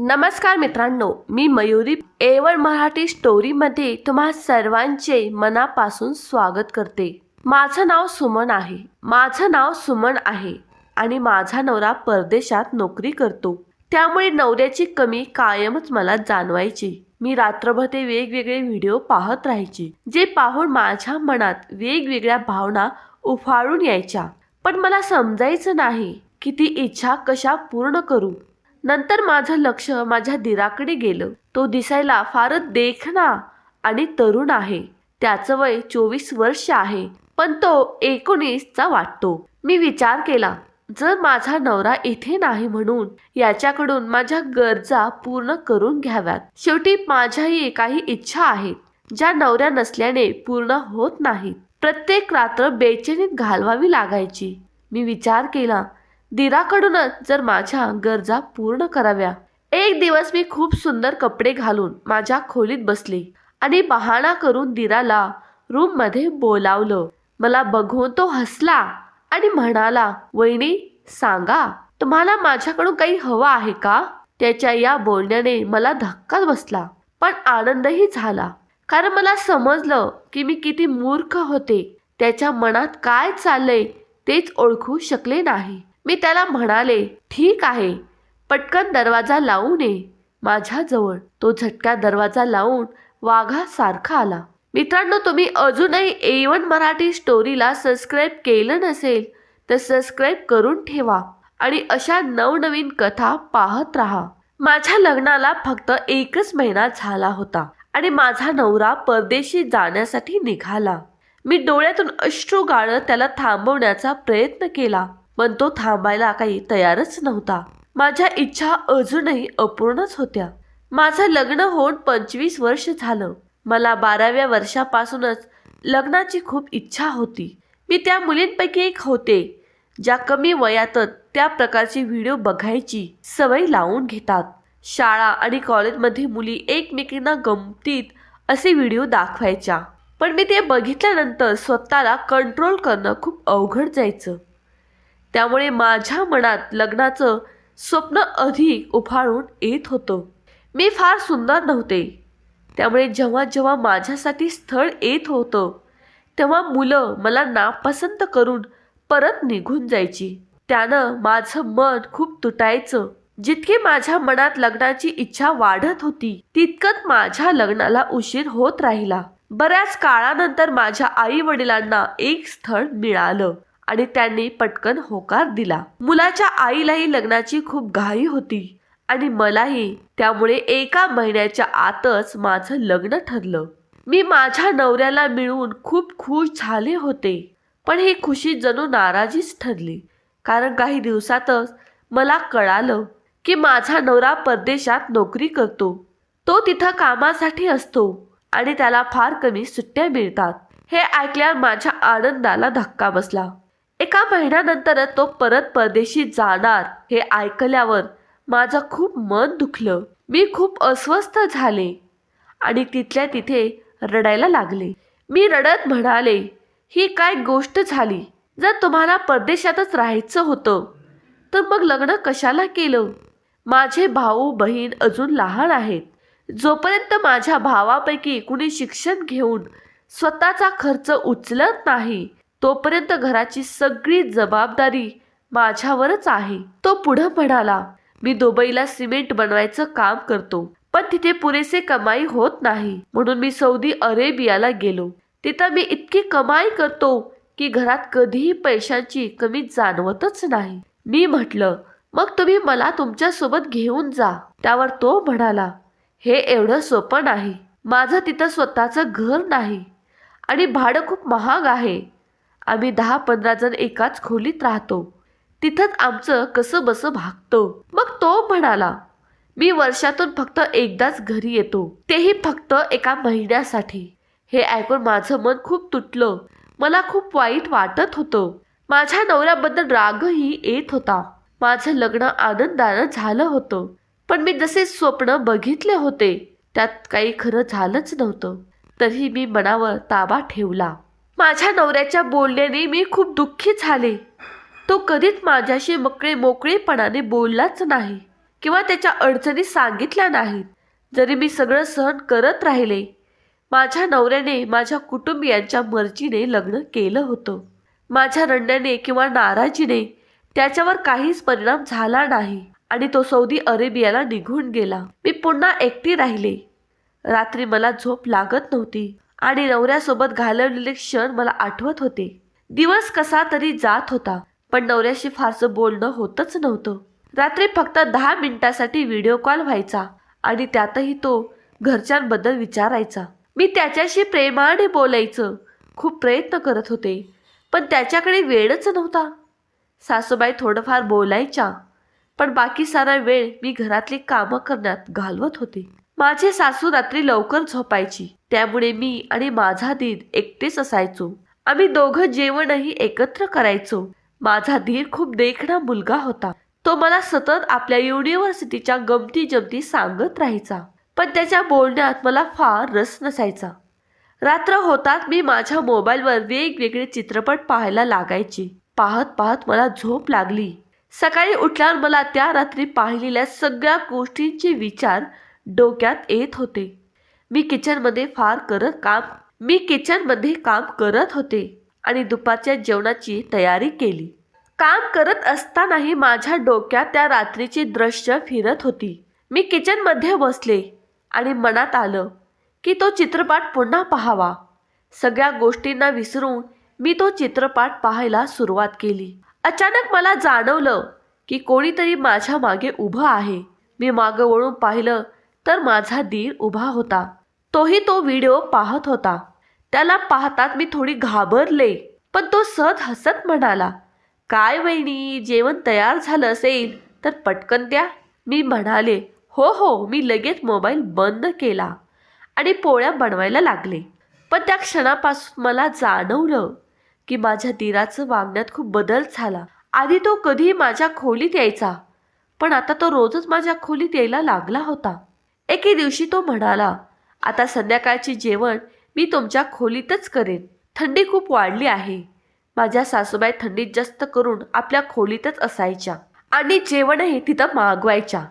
नमस्कार मित्रांनो मी मयुरी. एवन मराठी स्टोरीमध्ये तुम्हा सर्वांचे मनापासून स्वागत करते. माझं नाव सुमन आहे. माझं नाव सुमन आहे आणि माझा नवरा परदेशात नोकरी करतो. त्यामुळे नवऱ्याची कमी कायमच मला जाणवायची. मी रात्रभर ते वेगवेगळे व्हिडिओ पाहत राहायचे जे पाहून माझ्या मनात वेगवेगळ्या भावना उफाळून यायच्या. पण मला समजायचं नाही की ती इच्छा कशा पूर्ण करू. नंतर माझं लक्ष माझ्या दिराकडे गेलं. तो दिसायला फारच देखणा आणि तरुण आहे. त्याचं वय चोवीस वर्ष आहे पण तो एकोणीसचा वाटतो. मी विचार केला जर माझा नवरा इथे नाही म्हणून याच्याकडून माझ्या गरजा पूर्ण करून घ्याव्यात. शेवटी माझ्याही काही इच्छा आहेत ज्या नवऱ्या नसल्याने पूर्ण होत नाहीत. प्रत्येक रात्र बेचैनीत घालवावी लागायची. मी विचार केला दिराकडूनच जर माझ्या गरजा पूर्ण कराव्या. एक दिवस मी खूप सुंदर कपडे घालून माझ्या खोलीत बसले आणि बहाणा करून दिराला रूममध्ये बोलावलं. मला बघून तो हसला आणि म्हणाला वहिनी सांगा तुम्हाला माझ्याकडून काही हवं आहे का? त्याच्या या बोलण्याने मला धक्काच बसला. पण आनंदही झाला कारण मला समजलं की मी किती मूर्ख होते. त्याच्या मनात काय चाललंय तेच ओळखू शकले नाही. मी त्याला म्हणाले ठीक आहे पटकन दरवाजा लावून ये माझ्याजवळ तो झटका दरवाजा लावून वाघासारखा आला. मित्रांनो तुम्ही अजूनही ए वन मराठी स्टोरीला सबस्क्राईब केलं नसेल तर सबस्क्राईब करून ठेवा आणि अशा नवनवीन कथा पाहत राहा. माझ्या लग्नाला फक्त एकच महिना झाला होता आणि माझा नवरा परदेशी जाण्यासाठी निघाला. मी डोळ्यातून अश्रू गाळत त्याला थांबवण्याचा प्रयत्न केला. पण तो थांबायला काही तयारच नव्हता. माझ्या इच्छा अजूनही अपूर्णच होत्या. माझं लग्न होऊन पंचवीस वर्ष झालं. मला बाराव्या वर्षापासूनच लग्नाची खूप इच्छा होती. मी त्या मुलींपैकी एक होते ज्या कमी वयातच त्या प्रकारची व्हिडिओ बघायची सवय लावून घेतात. शाळा आणि कॉलेजमध्ये मुली एकमेकींना गमतीत असे व्हिडिओ दाखवायच्या. पण मी ते बघितल्यानंतर स्वतःला कंट्रोल करणं खूप अवघड जायचं. त्यामुळे माझ्या मनात लग्नाचं स्वप्न अधिक उफाळून येत होतं. मी फार सुंदर नव्हते. त्यामुळे जेव्हा जेव्हा माझ्यासाठी स्थळ येत होतं तेव्हा मुलं मला नापसंत करून परत निघून जायची. त्यानं माझं मन खूप तुटायचं. जितके माझ्या मनात लग्नाची इच्छा वाढत होती तितकंच माझ्या लग्नाला उशीर होत राहिला. बऱ्याच काळानंतर माझ्या आई वडिलांना एक स्थळ मिळालं. आणि त्यांनी पटकन होकार दिला. मुलाच्या आईलाही लग्नाची खूप घाई होती आणि मलाही त्यामुळे एका महिन्याच्या आतच माझं लग्न ठरलं. मी माझ्या नवऱ्याला मिळून खूप खुश झाले होते पण ही खुशी जणू नाराजीच ठरली. कारण काही दिवसातच मला कळालं की माझा नवरा परदेशात नोकरी करतो. तो तिथं कामासाठी असतो आणि त्याला फार कमी सुट्ट्या मिळतात. हे ऐकल्यावर माझ्या आनंदाला धक्का बसला. एका महिन्यानंतरच तो परत परदेशी जाणार हे ऐकल्यावर माझं खूप मन दुखलं. मी खूप अस्वस्थ झाले आणि तिथल्या तिथे रडायला लागले. मी रडत म्हणाले ही काय गोष्ट झाली? जर तुम्हाला परदेशातच राहायचं होतं तर मग लग्न कशाला केलं? माझे भाऊ बहीण अजून लहान आहेत. जोपर्यंत माझ्या भावापैकी कुणी शिक्षण घेऊन स्वतःचा खर्च उचलत नाही तोपर्यंत घराची सगळी जबाबदारी माझ्यावरच आहे. तो पुढं म्हणाला मी दुबईला सिमेंट बनवायचं काम करतो पण तिथे पुरेसे कमाई होत नाही. म्हणून मी सौदी अरेबियाला गेलो. तिथं मी इतकी कमाई करतो की घरात कधीही पैशांची कमी जाणवतच नाही. मी म्हटलं मग तुम्ही मला तुमच्यासोबत घेऊन जा. त्यावर तो म्हणाला हे एवढं सोपं नाही. माझं तिथं स्वतःचं घर नाही आणि भाडं खूप महाग आहे. आम्ही दहा पंधरा जण एकाच खोलीत राहतो. तिथंच आमचं कसं बसं भागतो. मग तो म्हणाला मी वर्षातून फक्त एकदाच घरी येतो. तेही फक्त एका महिन्यासाठी. हे ऐकून माझं मन खूप तुटलं. मला खूप वाईट वाटत होतं. माझ्या नवऱ्याबद्दल रागही येत होता. माझं लग्न आनंदानं झालं होतं. पण मी जसे स्वप्न बघितले होते त्यात काही खरं झालंच नव्हतं. तरी मी मनावर ताबा ठेवला. माझ्या नवऱ्याच्या बोलण्याने मी खूप दुःखी झाले. तो कधीच माझ्याशी मकळे मोकळेपणाने बोललाच नाही किंवा त्याच्या अडचणी सांगितल्या नाहीत. जरी मी सगळं सहन करत राहिले माझ्या नवऱ्याने माझ्या कुटुंबियांच्या मर्जीने लग्न केलं होतं. माझ्या रडण्याने किंवा नाराजीने त्याच्यावर काहीच परिणाम झाला नाही आणि तो सौदी अरेबियाला निघून गेला. मी पुन्हा एकटी राहिले. रात्री मला झोप लागत नव्हती. आणि नवऱ्यासोबत घालवलेले क्षण मला आठवत होते. दिवस कसा तरी जात होता पण नवऱ्याशी फारसं बोलणं होतच नव्हतं. रात्री फक्त दहा मिनिटासाठी व्हिडिओ कॉल व्हायचा आणि त्यातही तो घरच्यांबद्दल विचारायचा. मी त्याच्याशी प्रेमाने बोलायचं खूप प्रयत्न करत होते पण त्याच्याकडे वेळच नव्हता. सासूबाई थोडंफार बोलायच्या पण बाकी सारा वेळ मी घरातली कामं करण्यात घालवत होते. माझे सासू रात्री लवकर झोपायची. त्यामुळे मी आणि माझा दीर एकटेच असायचो. आम्ही दोघं जेवणही एकत्र करायचो. माझा धीर खूप देखणा मुलगा होता. तो मला सतत आपल्या युनिव्हर्सिटीच्या गमती जमती सांगत राहायचा. पण त्याच्या बोलण्यात मला फार रस नसायचा. रात्र होतात मी माझ्या मोबाईलवर वेगवेगळे चित्रपट पाहायला लागायचे. पाहत पाहत मला झोप लागली. सकाळी उठल्यावर मला त्या रात्री पाहिलेल्या सगळ्या गोष्टींचे विचार डोक्यात येत होते. मी किचनमध्ये फार करत काम मी किचनमध्ये काम करत होते आणि दुपारच्या जेवणाची तयारी केली. काम करत असतानाही माझ्या डोक्यात त्या रात्रीची दृश्य फिरत होती. मी किचनमध्ये बसले आणि मनात आलं की तो चित्रपट पुन्हा पाहावा. सगळ्या गोष्टींना विसरून मी तो चित्रपट पाहायला सुरुवात केली. अचानक मला जाणवलं की कोणीतरी माझ्या मागे उभं आहे. मी मागं वळून पाहिलं तर माझा दीर उभा होता. तोही तो व्हिडिओ पाहत होता. त्याला पाहताच मी थोडी घाबरले. पण तो सहज हसत म्हणाला काय वहिनी जेवण तयार झालं असेल तर पटकन द्या. मी म्हणाले हो हो. मी लगेच मोबाईल बंद केला आणि पोळ्या बनवायला लागले. पण त्या क्षणापासून मला जाणवलं की माझ्या दिराचं वागण्यात खूप बदल झाला. आधी तो कधी माझ्या खोलीत यायचा पण आता तो रोजच माझ्या खोलीत यायला लागला होता. एके दिवशी तो म्हणाला आता संध्याकाळची जेवण मी तुमच्या खोलीतच करेन. थंडी खूप वाढली आहे. माझ्या सासूबाई थंडीत जास्त करून आपल्या खोलीतच असायच्या आणि जेवणही तिथं मागवायच्या.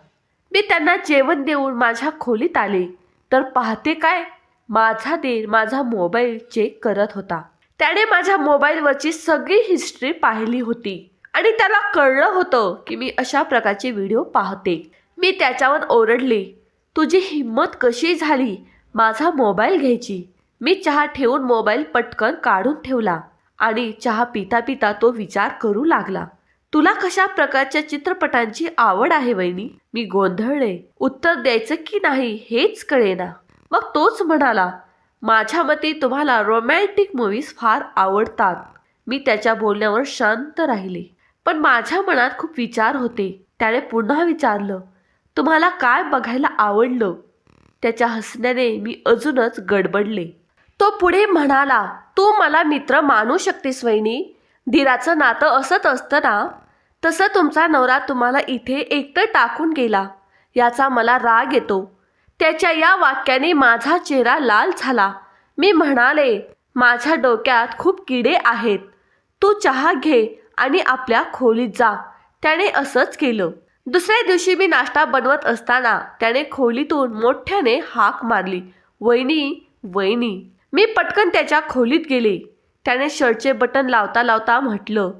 मी त्यांना जेवण देऊन माझ्या खोलीत आले. तर पाहते काय? माझा देर माझा मोबाईल चेक करत होता. त्याने माझ्या मोबाईलवरची सगळी हिस्ट्री पाहिली होती आणि त्याला कळलं होतं की मी अशा प्रकारचे व्हिडिओ पाहते. मी त्याच्यावर ओरडले. तुझी हिंमत कशी झाली? माझा मोबाईल घ्यायची. मी चहा ठेवून मोबाईल पटकन काढून ठेवला आणि चहा पिता पिता तो विचार करू लागला. तुला कशा प्रकारच्या चित्रपटांची आवड आहे वहिनी? मी गोंधळले. उत्तर द्यायचं की नाही हेच कळेना. मग तोच म्हणाला माझ्या मते तुम्हाला रोमॅन्टिक मूवीज फार आवडतात. मी त्याच्या बोलण्यावर शांत राहिले. पण माझ्या मनात खूप विचार होते. त्याने पुन्हा विचारलं तुम्हाला काय बघायला आवडलं? त्याच्या हसण्याने मी अजूनच गडबडले. तो पुढे म्हणाला तू मला मित्र मानू शकतेस वहिनी. धीराचं नातं असंच असतं ना? तसं तुमचा नवरा तुम्हाला इथे एकटं टाकून गेला. याचा मला राग येतो. त्याच्या या वाक्याने माझा चेहरा लाल झाला. मी म्हणाले माझ्या डोक्यात खूप किडे आहेत. तू चहा घे आणि आपल्या खोलीत जा. त्याने असंच केलं. दुसऱ्या दिवशी मी नाश्ता बनवत असताना त्याने खोलीतून मोठ्याने हाक मारली. वहिनी वहिनी. मी पटकन त्याच्या खोलीत गेले. त्याने शर्टचे बटन लावता लावता म्हटलं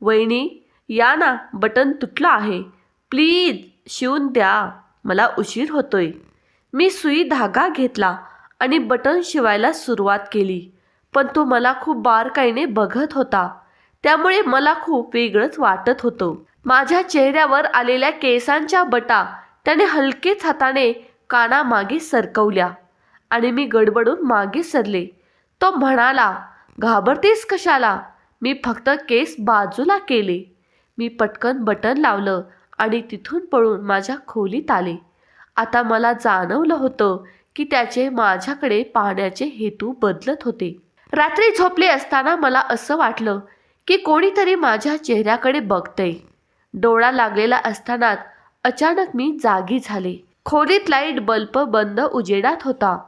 वहिनी या ना बटन तुटलं आहे. प्लीज शिवून द्या. मला उशीर होतोय. मी सुई धागा घेतला आणि बटन शिवायला सुरुवात केली. पण तो मला खूप बारकाईने बघत होता. त्यामुळे मला खूप वेगळंच वाटत होतं. माझ्या चेहऱ्यावर आलेल्या केसांच्या बटा त्याने हलकेच हाताने कानामागे सरकवल्या आणि मी गडबडून मागे सरले. तो म्हणाला घाबरतेस कशाला? मी फक्त केस बाजूला केले. मी पटकन बटन लावलं आणि तिथून पळून माझ्या खोलीत आले. आता मला जाणवलं होतं की त्याचे माझ्याकडे पाहण्याचे हेतू बदलत होते. रात्री झोपले असताना मला असं वाटलं की कोणीतरी माझ्या चेहऱ्याकडे बघतंय. डोळा लागलेला असतानाच अचानक मी जागी झाले. खोलीत लाइट बल्ब बंद उजेडात होता.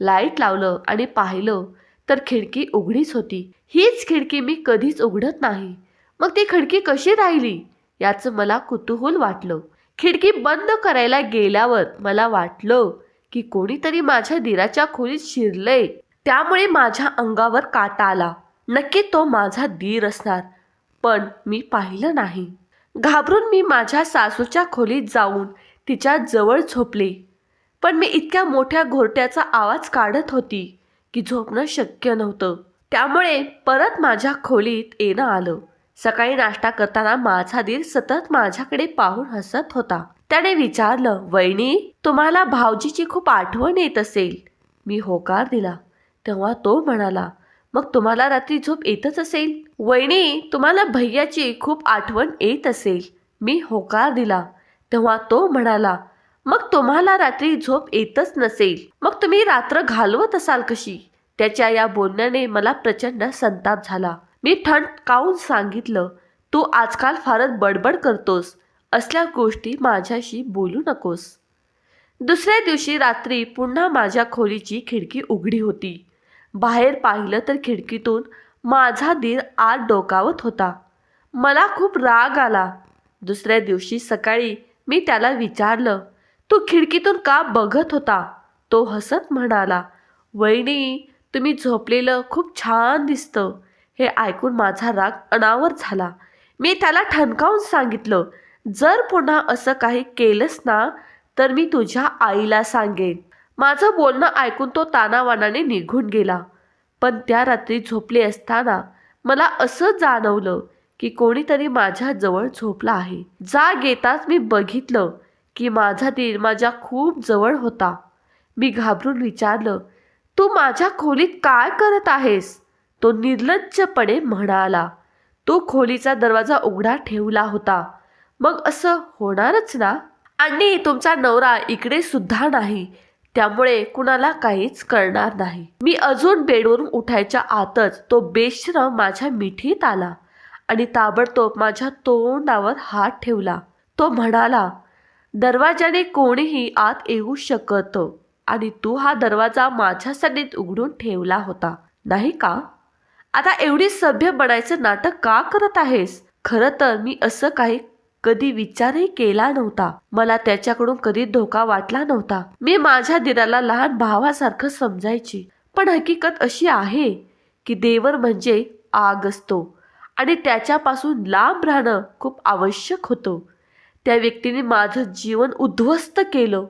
लाइट लावलं आणि पाहिलं तर खिडकी उघडीच होती. हीच खिडकी मी कधीच उघडत नाही. मग ती खिडकी कशी राहिली? याचं मला कुतूहल वाटलं. खिडकी बंद करायला गेल्यावर मला वाटलं की कोणीतरी माझ्या दिराच्या खोलीत शिरलंय. त्यामुळे माझ्या अंगावर काटा आला. नक्की तो माझा दीर असणार पण मी पाहिलं नाही. घाबरून मी माझ्या सासूच्या खोलीत जाऊन तिच्या जवळ झोपले. पण मी इतक्या मोठ्या घोरट्याचा आवाज काढत होती की झोपणं शक्य नव्हतं. त्यामुळे परत माझ्या खोलीत येणं आलं. सकाळी नाश्ता करताना माझा दीर सतत माझ्याकडे पाहून हसत होता. त्याने विचारलं वहिनी तुम्हाला भाऊजीची खूप आठवण येत असेल. मी होकार दिला. तेव्हा तो म्हणाला मग तुम्हाला रात्री झोप येतच असेल. वहिनी तुम्हाला भैयाची खूप आठवण येत असेल. मी होकार दिला. तेव्हा तो म्हणाला मग तुम्हाला रात्री झोप येतच नसेल. मग तुम्ही रात्र घालवत असाल कशी? त्याच्या या बोलण्याने मला प्रचंड संताप झाला. मी ठणकावून सांगितलं तू आजकाल फारच बडबड करतोस. असल्या गोष्टी माझ्याशी बोलू नकोस. दुसऱ्या दिवशी रात्री पुन्हा माझ्या खोलीची खिडकी उघडी होती. बाहेर पाहिलं तर खिडकीतून माझा दीर आत डोकावत होता. मला खूप राग आला. दुसऱ्या दिवशी सकाळी मी त्याला विचारलं तू खिडकीतून का बघत होता? तो हसत म्हणाला वहिनी तुम्ही झोपलेलं खूप छान दिसतं. हे ऐकून माझा राग अनावर झाला. मी त्याला ठणकावून सांगितलं जर पुन्हा असं काही केलंस ना तर मी तुझ्या आईला सांगेन. माझं बोलणं ऐकून तो तानावानाने निघून गेला. पण त्या रात्री झोपले असताना मला असं जाणवलं की कोणीतरी माझ्याजवळ झोपला आहे. जाग येताच मी बघितलं की माझा तीर माझ्या खूप जवळ होता. मी घाबरून विचारलं तू माझ्या खोलीत काय करत आहेस? तो निर्लज्जपणे म्हणाला तो खोलीचा दरवाजा उघडा ठेवला होता. मग असं होणारच ना? आणि तुमचा नवरा इकडे सुद्धा नाही. त्यामुळे कुणाला काहीच कळणार नाही. मी अजून बेडवरून उठायच्या आतच तो बेश्रम माझ्या मिठीत आला आणि ताबडतोब माझ्या तोंडावर हात ठेवला. तो म्हणाला दरवाजाने कोणीही आत येऊ शकत आणि तू हा दरवाजा माझ्यासाठी उघडून ठेवला होता. नाही का? आता एवढी सभ्य बनायचं नाटक का करत आहेस? खरं तर मी असं काही कधी विचारही केला नव्हता. मला त्याच्याकडून कधी धोका वाटला नव्हता. मी माझ्या दिराला लहान भावासारखं समजायची. पण हकीकत अशी आहे की देवर म्हणजे आग असतो आणि त्याच्यापासून लांब राहणं खूप आवश्यक होतं. त्या व्यक्तीने माझं जीवन उद्ध्वस्त केलं.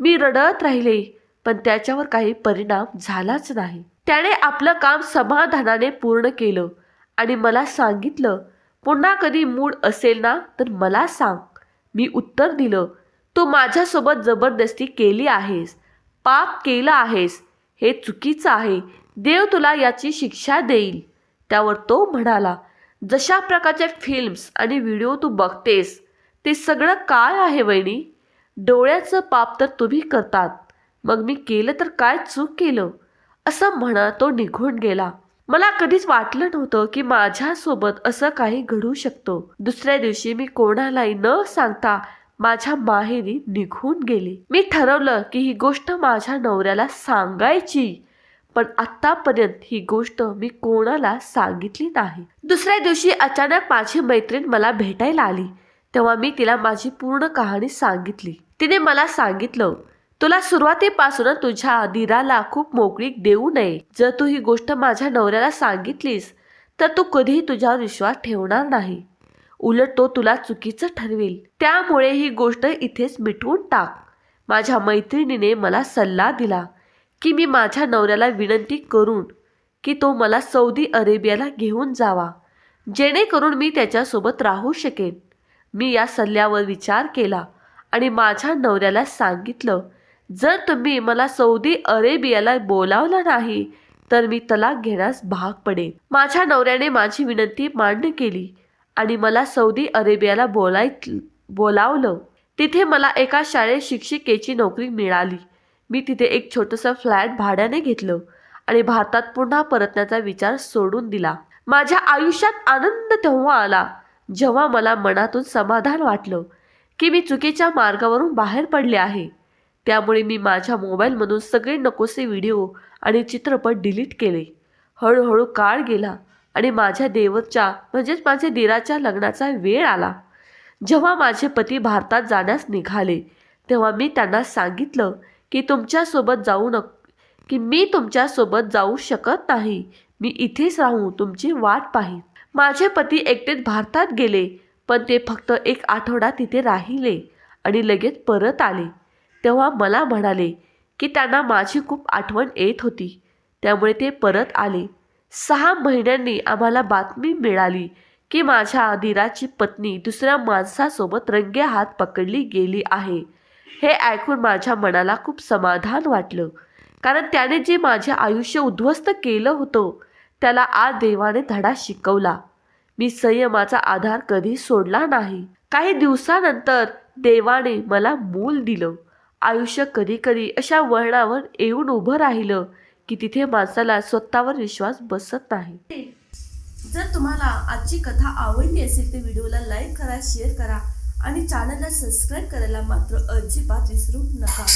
मी रडत राहिले पण त्याच्यावर काही परिणाम झालाच नाही. त्याने आपलं काम समाधानाने पूर्ण केलं आणि मला सांगितलं पुन्हा कधी मूड असेल ना तर मला सांग. मी उत्तर दिलं तू माझ्यासोबत जबरदस्ती केली आहेस. पाप केलं आहेस. हे चुकीचं आहे. देव तुला याची शिक्षा देईल. त्यावर तो म्हणाला जशा प्रकारच्या फिल्म्स आणि व्हिडिओ तू बघतेस ते सगळं काय आहे वहिनी? डोळ्याचं पाप तर तुम्ही करतात. मग मी केलं तर काय चूक केलं? असं म्हणा तो निघून गेला. मला कधीच वाटलं नव्हतं की माझ्यासोबत असं काही घडू शकतो. दुसऱ्या दिवशी मी कोणालाही न सांगता माझ्या माहेरी निघून गेले. मी ठरवलं की ही गोष्ट माझ्या नवऱ्याला सांगायची पण आतापर्यंत ही गोष्ट मी कोणाला सांगितली नाही. दुसऱ्या दिवशी अचानक माझी मैत्रीण मला भेटायला आली. तेव्हा मी तिला माझी पूर्ण कहाणी सांगितली. तिने मला सांगितलं तुला सुरुवातीपासूनच तुझ्या दिराला खूप मोकळीक देऊ नये. जर तू ही गोष्ट माझ्या नवऱ्याला सांगितलीस तर तू कधीही तुझ्यावर विश्वास ठेवणार नाही. उलट तो तुला चुकीचं ठरवेल. त्यामुळे ही गोष्ट इथेच मिटवून टाक. माझ्या मैत्रिणीने मला सल्ला दिला की मी माझ्या नवऱ्याला विनंती करून की तो मला सौदी अरेबियाला घेऊन जावा जेणेकरून मी त्याच्यासोबत राहू शकेन. मी या सल्ल्यावर विचार केला आणि माझ्या नवऱ्याला सांगितलं जर तुम्ही मला सौदी अरेबियाला बोलावलं नाही तर मी तलाक घेण्यास भाग पडेन. माझ्या नवऱ्याने माझी विनंती मान्य केली आणि मला सौदी अरेबियाला बोलाय बोलावलं. तिथे मला एका शाळेत शिक्षिकेची नोकरी मिळाली. मी तिथे एक छोटंसं फ्लॅट भाड्याने घेतलं आणि भारतात पुन्हा परतण्याचा विचार सोडून दिला. माझ्या आयुष्यात आनंद तेव्हा आला जेव्हा मला मनातून समाधान वाटलं की मी चुकीच्या मार्गावरून बाहेर पडले आहे. त्यामुळे मी माझ्या मोबाईलमधून सगळे नकोसे व्हिडिओ आणि चित्रपट डिलीट केले. हळूहळू काळ गेला आणि माझ्या देवरच्या म्हणजेच माझ्या दिराच्या लग्नाचा वेळ आला. जेव्हा माझे पती भारतात जाण्यास निघाले तेव्हा मी त्यांना सांगितलं की तुमच्यासोबत जाऊ नक की मी तुमच्यासोबत जाऊ शकत नाही. मी इथेच राहू तुमची वाट पाहीन. माझे पती एकटेच भारतात गेले पण ते फक्त एक आठवडा तिथे राहिले आणि लगेच परत आले. तेव्हा मला म्हणाले की त्यांना माझी खूप आठवण येत होती. त्यामुळे ते परत आले. सहा महिन्यांनी आम्हाला बातमी मिळाली की माझ्या दिराची पत्नी दुसऱ्या माणसासोबत रंगे हात पकडली गेली आहे. हे ऐकून माझ्या मनाला खूप समाधान वाटलं. कारण त्याने जे माझे आयुष्य उद्ध्वस्त केलं होतं त्याला आज देवाने धडा शिकवला. मी संयमाचा आधार कधी सोडला नाही. काही दिवसानंतर देवाने मला मूल दिलं. आयुष्य कधी कधी अशा वळणावर येऊन उभं राहिलं की तिथे माणसाला स्वतःवर विश्वास बसत नाही. जर तुम्हाला आजची कथा आवडली असेल तर व्हिडिओला लाईक करा शेअर करा आणि चॅनलला सबस्क्राईब करायला मात्र अजिबात विसरू नका.